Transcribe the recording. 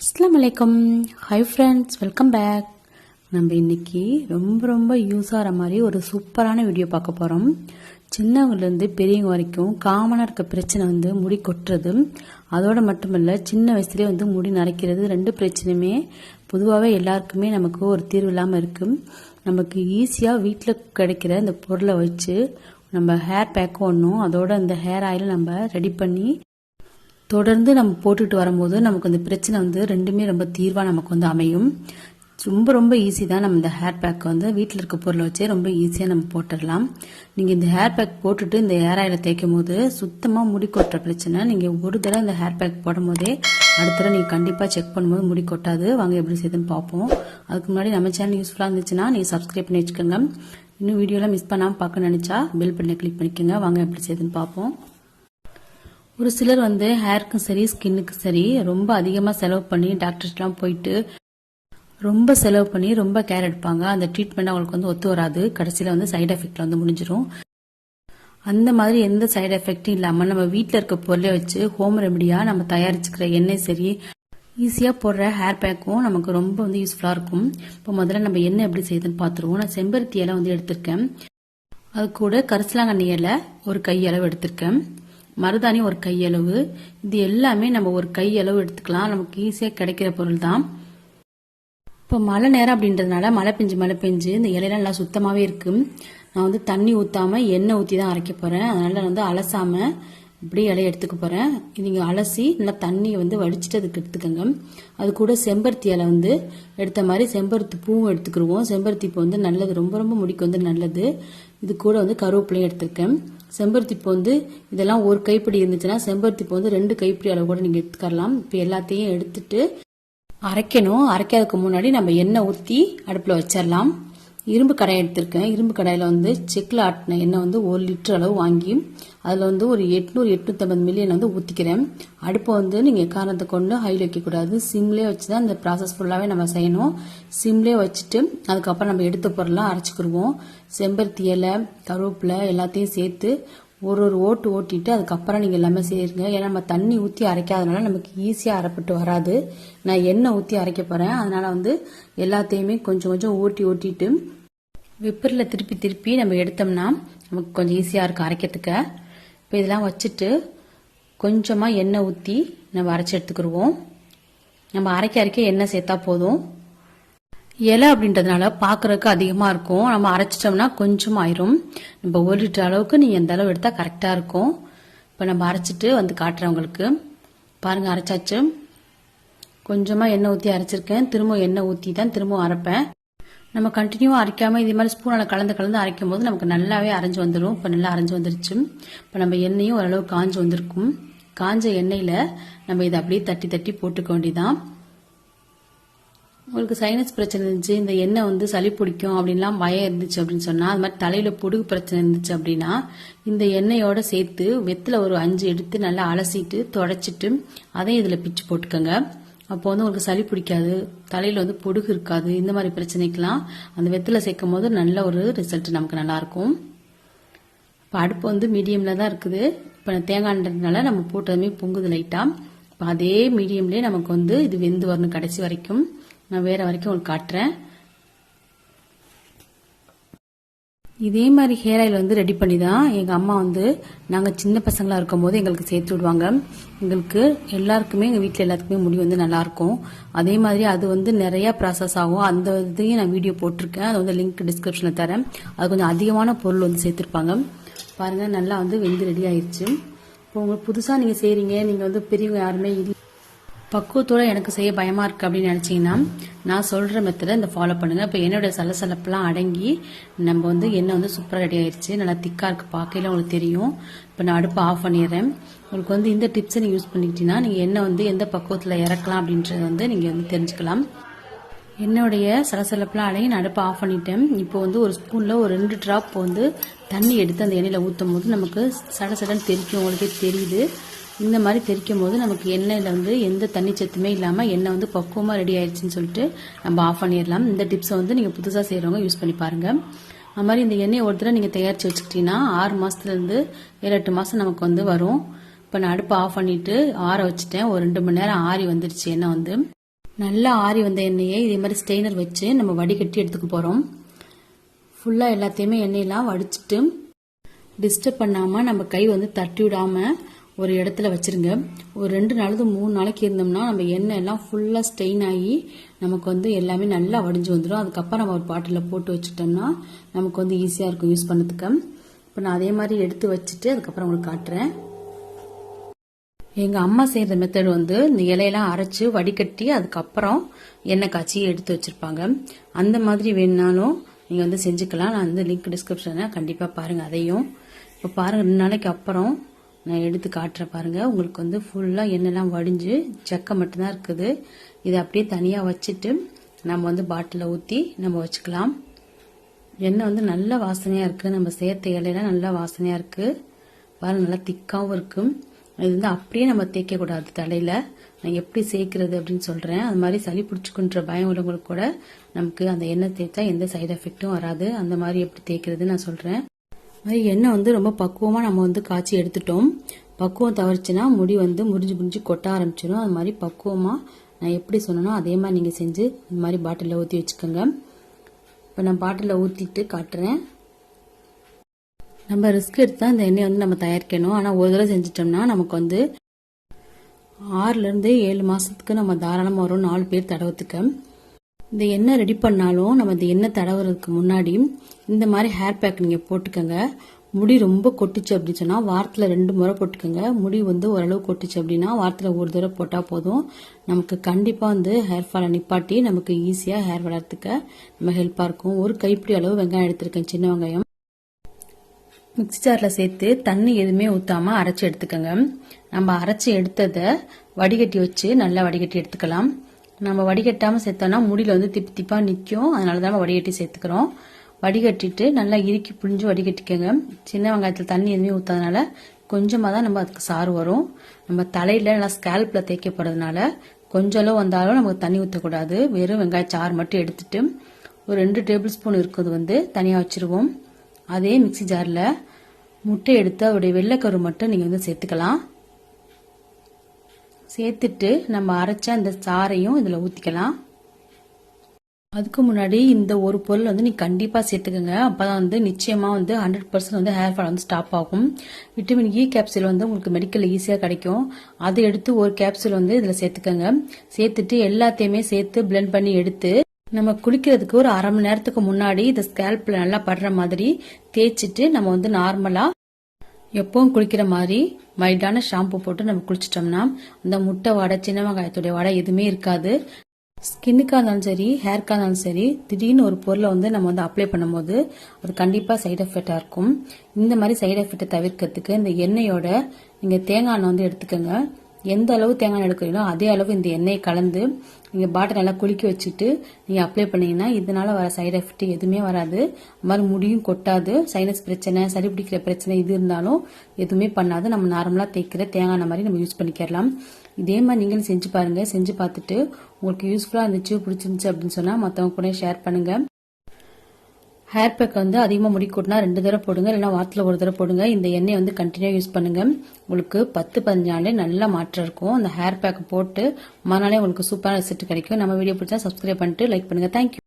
அஸ்லாம் வலைக்கம் hi friends welcome back நம்ம இன்னைக்கு ரொம்ப ரொம்ப யூஸ் ஆகிற மாதிரி ஒரு சூப்பரான வீடியோ பார்க்க போகிறோம் சின்னவங்கலேருந்து பெரியவங்க வரைக்கும் காமனாக இருக்க பிரச்சனை வந்து முடி கொட்டுறது. அதோடு மட்டுமல்ல சின்ன வயசுலேயே வந்து முடி நரைக்கிறது ரெண்டு பிரச்சனையுமே பொதுவாகவே எல்லாருக்குமே நமக்கு ஒரு தீர்வு இல்லாமல் இருக்குது நமக்கு ஈஸியாக வீட்டில் கிடைக்கிற இந்த பொருளை வச்சு நம்ம ஹேர் பேக் ஒன்றும் அதோட அந்த ஹேர் ஆயில் நம்ம ரெடி பண்ணி தொடர்ந்து நம்ம போட்டுட்டு வரும்போது நமக்கு அந்த பிரச்சனை வந்து ரெண்டுமே ரொம்ப தீர்வாக நமக்கு வந்து அமையும். ரொம்ப ரொம்ப ஈஸி தான் நம்ம இந்த ஹேர் பேக் வந்து வீட்டில் இருக்க பொருளை வச்சே ரொம்ப ஈஸியாக நம்ம போட்டுடலாம். நீங்கள் இந்த ஹேர் பேக் போட்டுட்டு இந்த ஹேர் ஆயில தேய்க்கும் போது சுத்தமாக முடி கொட்டுற பிரச்சனை. நீங்கள் ஒரு தடவை இந்த ஹேர் பேக் போடும் போதே அடுத்த தடவை நீங்கள் கண்டிப்பாக செக் பண்ணும்போது முடி கொட்டாது. வாங்க எப்படி செய்யுதுன்னு பார்ப்போம். அதுக்கு முன்னாடி நம்ம சேனல் யூஸ்ஃபுல்லாக இருந்துச்சுன்னா நீங்கள் சப்ஸ்கிரைப் பண்ணி வச்சுக்கோங்க. இன்னும் வீடியோலாம் மிஸ் பண்ணாமல் பார்க்க நினச்சா பெல் பண்ணி கிளிக் பண்ணிக்கோங்க. வாங்க எப்படி செய்யுதுன்னு பார்ப்போம். ஒரு சிலர் வந்து ஹேருக்கும் சரி ஸ்கின்னுக்கும் சரி ரொம்ப அதிகமாக செலவு பண்ணி டாக்டர்ஸ்லாம் போயிட்டு ரொம்ப செலவு பண்ணி ரொம்ப கேர் எடுப்பாங்க. அந்த ட்ரீட்மெண்ட் அவங்களுக்கு வந்து ஒத்து வராது. கடைசியில் வந்து சைடு எஃபெக்ட்ல வந்து முடிஞ்சிடும் அந்த மாதிரி எந்த சைடு எஃபெக்டும் இல்லாமல் நம்ம வீட்டில் இருக்க பொருளை வச்சு ஹோம் ரெமடியாக நம்ம தயாரிச்சுக்கிற எண்ணெய் சரி ஈஸியாக போடுற ஹேர் பேக்கும் நமக்கு ரொம்ப வந்து யூஸ்ஃபுல்லாக இருக்கும். இப்போ முதல்ல நம்ம எண்ணெய் எப்படி செய்யுதுன்னு பார்த்துருவோம். நான் செம்பருத்தி இலை வந்து எடுத்திருக்கேன். அது கூட கரிசலாங்கண்ணி இலை ஒரு கையளவு எடுத்திருக்கேன். மருதாணி ஒரு கையளவு. இது எல்லாமே நம்ம ஒரு கையளவு எடுத்துக்கலாம். நமக்கு ஈஸியாக கிடைக்கிற பொருள் தான் இப்போ மழை நேரம் அப்படின்றதுனால மழை பெஞ்சு மழை பெஞ்சு இந்த இலையெல்லாம் நல்லா சுத்தமாகவே இருக்கும் நான் வந்து தண்ணி ஊற்றாம எண்ணெய் ஊற்றி தான் அரைக்க போகிறேன் அதனால் வந்து அலசாமல் இப்படி இலையை எடுத்துக்க போகிறேன் நீங்கள் அலசி நல்லா தண்ணியை வந்து வடிச்சிட்டு அதுக்கு எடுத்துக்கோங்க. அது கூட செம்பருத்தி இலை வந்து எடுத்த மாதிரி செம்பருத்தி பூவும் எடுத்துக்கிடுவோம் செம்பருத்தி பூ வந்து நல்லது ரொம்ப ரொம்ப முடிக்கு வந்து நல்லது. இது கூட வந்து கருவேப்பிலையும் எடுத்திருக்கேன். செம்பருத்திப்பூ வந்து இதெல்லாம் ஒரு கைப்பிடி இருந்துச்சுன்னா செம்பருத்தி பூ வந்து ரெண்டு கைப்பிடி அளவு கூட நீங்கள் எடுத்துக்கலாம் இப்போ எல்லாத்தையும் எடுத்துட்டு அரைக்கணும். அரைக்கிறதுக்கு முன்னாடி நம்ம எண்ணெய் ஊற்றி அடுப்பில் வச்சிடலாம் இரும்பு கடாய் எடுத்திருக்கேன். இரும்பு கடாயில் வந்து செக்கில் ஆட்டின எண்ணெய் வந்து ஒரு லிட்டர் அளவு வாங்கி அதில் வந்து ஒரு எட்நூறு எட்நூற்றம்பது மில்லியன் வந்து ஊற்றிக்கிறேன் அடுப்பை வந்து நீங்கள் காரணத்தை கொண்டு ஹையில் வைக்கக்கூடாது. சிம்லேயே வச்சு தான் இந்த ப்ராசஸ் ஃபுல்லாகவே நம்ம செய்யணும். சிம்லேயே வச்சுட்டு அதுக்கப்புறம் நம்ம எடுத்த பொருள்லாம் அரைச்சிக்கிடுவோம் செம்பருத்தி இலை கருவேப்பிலை எல்லாத்தையும் சேர்த்து ஒரு ஒரு ஓட்டு ஓட்டிட்டு அதுக்கப்புறம் நீங்கள் எல்லாமே செய்யுங்க. ஏன்னா நம்ம தண்ணி ஊற்றி அரைக்காதனால நமக்கு ஈஸியாக அரைப்பட்டு வராது. நான் எண்ணெய் ஊற்றி அரைக்க போகிறேன் அதனால் வந்து எல்லாத்தையுமே கொஞ்சம் கொஞ்சம் ஓட்டி ஓட்டிட்டு விப்பரில் திருப்பி திருப்பி நம்ம எடுத்தோம்னா நமக்கு கொஞ்சம் ஈஸியாக இருக்கும் அரைக்கிறதுக்கு. இப்போ இதெல்லாம் வச்சுட்டு கொஞ்சமாக எண்ணெய் ஊற்றி நம்ம அரைச்சி எடுத்துக்கிடுவோம் நம்ம அரைக்க அரைக்க எண்ணெய் சேர்த்தா போதும். இலை அப்படின்றதுனால பார்க்குறதுக்கு அதிகமாக இருக்கும். நம்ம அரைச்சிட்டோம்னா கொஞ்சம் ஆயிரும் நம்ம ஒரு லிட்டர் அளவுக்கு நீங்கள் எந்த அளவு எடுத்தால் கரெக்டாக இருக்கும். இப்போ நம்ம அரைச்சிட்டு வந்து காட்டுறவங்களுக்கு பாருங்கள் அரைச்சாச்சு. கொஞ்சமாக எண்ணெய் ஊற்றி அரைச்சிருக்கேன். திரும்ப எண்ணெய் ஊற்றி தான் திரும்பவும் அரைப்பேன். நம்ம கண்டினியூவாக அரைக்காமல் இதே மாதிரி ஸ்பூனில் கலந்து கலந்து அரைக்கும் போது நமக்கு நல்லாவே அரைஞ்சு வந்துடும் இப்போ நல்லா அரைஞ்சு வந்துருச்சு. இப்போ நம்ம எண்ணெயும் ஓரளவு காஞ்சு வந்திருக்கும். காஞ்ச எண்ணெயில் நம்ம இதை அப்படியே தட்டி தட்டி போட்டுக்க வேண்டியதான் உங்களுக்கு சைனஸ் பிரச்சனை இருந்துச்சு இந்த எண்ணெய் வந்து சளி பிடிக்கும் அப்படின்லாம் பயம் இருந்துச்சு அப்படின்னு சொன்னால் அது மாதிரி தலையில் பொடுகு பிரச்சனை இருந்துச்சு அப்படின்னா இந்த எண்ணெயோட சேர்த்து வெத்தில் ஒரு அஞ்சு எடுத்து நல்லா அலசிட்டு தொடச்சிட்டு அதையும் இதில் பிச்சு போட்டுக்கோங்க. அப்போ வந்து உங்களுக்கு சளி பிடிக்காது தலையில் வந்து பொடுகு இருக்காது இந்த மாதிரி பிரச்சனைக்கெல்லாம் அந்த வெத்தில சேர்க்கும் போது நல்ல ஒரு ரிசல்ட் நமக்கு நல்லாயிருக்கும் இப்போ அடுப்பு வந்து மீடியமில் தான் இருக்குது. இப்போ தேங்காய்ன்றதுனால நம்ம போட்டதுமே பொங்குது லைட்டாக இப்போ அதே மீடியம்லேயே நமக்கு வந்து இது வெந்து வரணும் கடைசி வரைக்கும். நான் வேற வரைக்கும் உங்களுக்கு காட்டுறேன். இதே மாதிரி ஹேர் ஆயில் வந்து ரெடி பண்ணி தான் எங்கள் அம்மா வந்து நாங்கள் சின்ன பசங்களாக இருக்கும் போது எங்களுக்கு சேர்த்து விடுவாங்க. எங்களுக்கு எல்லாருக்குமே எங்கள் வீட்டில் எல்லாத்துக்குமே முடி வந்து நல்லாயிருக்கும். அதே மாதிரி அது வந்து நிறையா ப்ராசஸ் ஆகும். அந்த இதையும் நான் வீடியோ போட்டிருக்கேன். அது வந்து லிங்க் டிஸ்கிரிப்ஷனில் தரேன். அது கொஞ்சம் அதிகமான பொருள் வந்து சேர்த்துருப்பாங்க. பாருங்கள் நல்லா வந்து வெந்து ரெடி ஆயிடுச்சு இப்போ உங்களுக்கு புதுசாக நீங்கள் செய்கிறீங்க நீங்கள் வந்து பெரியவங்க யாருமே இல்லை. பக்குவத்தோட எனக்கு செய்ய பயமா இருக்கு அப்படின்னு நினைச்சீங்கன்னா நான் சொல்ற மெத்தடை இந்த ஃபாலோ பண்ணுங்க. இப்போ என்னோட சலசலப்பெல்லாம் அடங்கி நம்ம வந்து எண்ணெய் வந்து சூப்பராக ரெடி ஆயிடுச்சு நல்லா திக்கா இருக்கு பார்க்கையில உங்களுக்கு தெரியும். இப்போ நான் அடுப்பு ஆஃப் பண்ணிடுறேன். உங்களுக்கு வந்து இந்த டிப்ஸை நீங்கள் யூஸ் பண்ணிக்கிட்டீங்கன்னா நீங்கள் எண்ணெய் வந்து எந்த பக்குவத்தில் இறக்கலாம் அப்படின்றத வந்து நீங்கள் வந்து தெரிஞ்சுக்கலாம். என்னுடைய சலசலப்பெல்லாம் அடங்கி நான் அடுப்பை ஆஃப் பண்ணிட்டேன். இப்போ வந்து ஒரு ஸ்பூனில் ஒரு ரெண்டு ட்ராப் வந்து தண்ணி எடுத்து அந்த எண்ணெயில் ஊற்றும் போது நமக்கு சட சடன்னு தெரிக்கும் உங்களுக்கே தெரியுது. இந்த மாதிரி தெரிக்கும் போது நமக்கு எண்ணெயில் வந்து எந்த தண்ணி சத்துமே இல்லாமல் எண்ணெய் வந்து பக்குவமாக ரெடி ஆயிடுச்சுன்னு சொல்லிட்டு நம்ம ஆஃப் பண்ணிடலாம். இந்த டிப்ஸை வந்து நீங்கள் புதுசாக செய்கிறவங்க யூஸ் பண்ணி பாருங்கள் அது மாதிரி இந்த எண்ணெயை ஒரு தடவை நீங்கள் தயாரித்து வச்சுக்கிட்டீங்கன்னா ஆறு மாதத்துலேருந்து ஏழு எட்டு மாதம் நமக்கு வந்து வரும். இப்போ நான் அடுப்பை ஆஃப் பண்ணிவிட்டு ஆற வச்சுட்டேன். ஒரு ரெண்டு மணி நேரம் ஆறி வந்துருச்சு எண்ணெய் வந்து. நல்லா ஆறி வந்த எண்ணெயை இதே மாதிரி ஸ்டெய்னர் வச்சு நம்ம வடிகட்டி எடுத்துக்க போகிறோம் ஃபுல்லாக எல்லாத்தையுமே எண்ணெயெல்லாம் வடிச்சிட்டு டிஸ்டர்ப் பண்ணாமல் நம்ம கை வந்து தட்டி விடாமல் ஒரு இடத்துல வச்சுருங்க. ஒரு ரெண்டு நாளுக்கு மூணு நாளைக்கு இருந்தோம்னா நம்ம எண்ணெய் எல்லாம் ஃபுல்லாக ஸ்டெயின் ஆகி நமக்கு வந்து எல்லாமே நல்லா வடிஞ்சு வந்துடும் அதுக்கப்புறம் நம்ம ஒரு பாட்டிலில் போட்டு வச்சுட்டோம்னா நமக்கு வந்து ஈஸியாக இருக்கும் யூஸ் பண்ணதுக்கு. இப்போ நான் அதே மாதிரி எடுத்து வச்சுட்டு அதுக்கப்புறம் உங்களுக்கு காட்டுறேன். எங்கள் அம்மா செய்கிற மெத்தட் வந்து இந்த இலையெல்லாம் அரைச்சி வடிகட்டி அதுக்கப்புறம் எண்ணெய் காய்ச்சி எடுத்து வச்சுருப்பாங்க. அந்த மாதிரி வேணுனாலும் நீங்கள் வந்து செஞ்சுக்கலாம். நான் வந்து லிங்க் டிஸ்கிரிப்ஷனில் கண்டிப்பாக பாருங்கள் அதையும். இப்போ பாருங்கள் ரெண்டு நாளைக்கு அப்புறம் நான் எடுத்து காட்டுறேன் பாருங்கள் உங்களுக்கு வந்து ஃபுல்லாக எண்ணெய்லாம் வடிஞ்சு செக்கை மட்டும்தான் இருக்குது. இதை அப்படியே தனியாக வச்சுட்டு நம்ம வந்து பாட்டிலில் ஊற்றி நம்ம வச்சுக்கலாம். எண்ணெய் வந்து நல்ல வாசனையாக இருக்குது நம்ம சேர்த்த இலையெல்லாம் நல்லா வாசனையாக இருக்குது பாருங்க நல்லா திக்காகவும் இருக்கும் இது வந்து அப்படியே நம்ம தேய்க்கக்கூடாது தலையில். நான் எப்படி சேர்க்கிறது அப்படின்னு சொல்கிறேன் அது மாதிரி சளி பிடிச்சிக்குன்ற பயம் உள்ளவங்களுக்கு கூட நமக்கு அந்த எண்ணெய் தேய்த்தா எந்த சைடு எஃபெக்ட்டும் வராது. அந்த மாதிரி எப்படி தேய்க்கிறது நான் சொல்கிறேன் மாதிரி எண்ணெய் வந்து ரொம்ப பக்குவமாக நம்ம வந்து காய்ச்சி எடுத்துட்டோம். பக்குவம் தவறுச்சுன்னா முடி வந்து முறிஞ்சு முறிஞ்சு கொட்ட ஆரம்பிச்சிடும் அது மாதிரி பக்குவமாக நான் எப்படி சொன்னனோ அதே மாதிரி நீங்கள் செஞ்சு இந்த மாதிரி பாட்டிலில் ஊற்றி வச்சுக்கோங்க. இப்போ நான் பாட்டிலில் ஊற்றிட்டு காட்டுறேன். நம்ம ரிஸ்க் எடுத்தால் இந்த எண்ணெய் வந்து நம்ம தயாரிக்கணும். ஆனால் ஒரு தடவை செஞ்சிட்டோம்னா நமக்கு வந்து ஆறுலேருந்து ஏழு மாதத்துக்கு நம்ம தாராளமாக வரும் நாலு பேர் தடவத்துக்கு இந்த எண்ணெய் ரெடி பண்ணாலும் நம்ம இந்த எண்ணெய் தடவுறதுக்கு முன்னாடி இந்த மாதிரி ஹேர் பேக் நீங்கள் போட்டுக்கோங்க. முடி ரொம்ப கொட்டுச்சு அப்படின்னு சொன்னால் வாரத்தில் ரெண்டு முறை போட்டுக்கோங்க. முடி வந்து ஓரளவு கொட்டுச்சு அப்படின்னா வாரத்தில் ஒரு தடவை போட்டால் போதும். நமக்கு கண்டிப்பாக வந்து ஹேர் ஃபாலை நிப்பாட்டி நமக்கு ஈஸியாக ஹேர் வளர்த்துக்க நம்ம ஹெல்ப்பாக இருக்கும். ஒரு கைப்பிடி அளவு வெங்காயம் எடுத்திருக்கேன் சின்ன வெங்காயம். மிக்சி ஜாரில் சேர்த்து தண்ணி எதுவுமே ஊற்றாமல் அரைச்சி எடுத்துக்கோங்க. நம்ம அரைச்சி எடுத்ததை வடிகட்டி வச்சு நல்லா வடிகட்டி எடுத்துக்கலாம். நம்ம வடிகட்டாமல் சேர்த்தோம்னா முடியில் வந்து திப்பி திப்பாக நிற்கும் அதனால தான் நம்ம வடிகட்டி சேர்த்துக்கிறோம். வடிகட்டிட்டு நல்லா இறுக்கி புழிஞ்சு வடிகட்டிக்கோங்க. சின்ன வெங்காயத்தில் தண்ணி எதுவுமே ஊற்றாதனால கொஞ்சமாக தான் நம்ம அதுக்கு சாறு வரும். நம்ம தலையில் நல்லா ஸ்கேல்பில் தேய்க்க போகிறதுனால கொஞ்சம் வந்தாலும் நமக்கு தண்ணி ஊற்றக்கூடாது வெறும் வெங்காய சாறு மட்டும் எடுத்துட்டு ஒரு ரெண்டு டேபிள் ஸ்பூன் இருக்கிறது வந்து தனியாக வச்சுருவோம். அதே மிக்சி ஜாரில் முட்டை எடுத்து அதோடைய வெள்ளைக்கரு மட்டும் நீங்கள் வந்து சேர்த்துக்கலாம். சேர்த்துட்டு நம்ம அரைச்ச அந்த சாறையும் இதில் ஊற்றிக்கலாம் அதுக்கு முன்னாடி இந்த ஒரு பொருள் வந்து நீ கண்டிப்பாக சேர்த்துக்கோங்க. அப்போ தான் வந்து நிச்சயமாக வந்து ஹண்ட்ரட் பர்சன்ட் வந்து ஹேர் ஃபால் வந்து ஸ்டாப் ஆகும். விட்டமின் இ கேப்சூல் வந்து உங்களுக்கு மெடிக்கல் ஈஸியாக கிடைக்கும். அதை எடுத்து ஒரு கேப்சூல் வந்து இதில் சேர்த்துக்கோங்க. சேர்த்துட்டு எல்லாத்தையுமே சேர்த்து பிளெண்ட் பண்ணி எடுத்து நம்ம குளிக்கிறதுக்கு ஒரு அரை மணி நேரத்துக்கு முன்னாடி இந்த ஸ்கேல்பில் நல்லா படுற மாதிரி தேய்ச்சிட்டு நம்ம வந்து நார்மலாக எப்பவும் குளிக்கிற மாதிரி மைல்டான ஷாம்பு போட்டு நம்ம குளிச்சிட்டோம்னா அந்த முட்டை வடை சின்ன வெங்காயத்துடைய வடை எதுவுமே இருக்காது. ஸ்கின்னுக்காக இருந்தாலும் சரி ஹேர்க்காக இருந்தாலும் சரி திடீர்னு ஒரு பொருளை வந்து நம்ம வந்து அப்ளை பண்ணும்போது அது கண்டிப்பாக சைடு எஃபெக்டாக இருக்கும். இந்த மாதிரி சைடு எஃபெக்டை தவிர்க்கிறதுக்கு இந்த எண்ணெயோட நீங்கள் தேங்காய் எண்ணெய் வந்து எடுத்துக்கோங்க. எந்த அளவு தேங்காய் எண்ணெய் எடுக்கிறீங்களோ அதே அளவு இந்த எண்ணெயை கலந்து நீங்கள் பாட்டை நல்லா குலுக்கி வச்சுட்டு நீங்கள் அப்ளை பண்ணீங்கன்னா இதனால வர சைடு எஃபெக்ட் எதுவுமே வராது. அது மாதிரி முடியும் கொட்டாது. சைனஸ் பிரச்சனை சளி பிடிக்கிற பிரச்சனை இது இருந்தாலும் எதுவுமே பண்ணாது. நம்ம நார்மலாக தேய்க்கிற தேங்காய் எண்ணெய் மாதிரி நம்ம யூஸ் பண்ணிக்கிறலாம் இதே மாதிரி நீங்களும் செஞ்சு பாருங்கள் செஞ்சு பார்த்துட்டு உங்களுக்கு யூஸ்ஃபுல்லாக இருந்துச்சு பிடிச்சிருந்துச்சு அப்படின்னு சொன்னால் மற்றவங்க கூட ஷேர் பண்ணுங்கள் ஹேர் பேக் வந்து அதிகமாக முடி கூட்டினா ரெண்டு தடவை போடுங்க இல்லைனா வாரத்தில் ஒரு தடவை போடுங்க. இந்த எண்ணெய் வந்து கண்டினியூ யூஸ் பண்ணுங்க. உங்களுக்கு பத்து பதினஞ்சாலே நல்ல நல்லா மாற்றம் இருக்கும். அந்த ஹேர் பேக் போட்டு மறுநாளே உங்களுக்கு சூப்பரான ரிசல்ட் கிடைக்கும். நம்ம வீடியோ பிடிச்சா சப்ஸ்கிரைப் பண்ணிட்டு லைக் பண்ணுங்க. தேங்க்யூ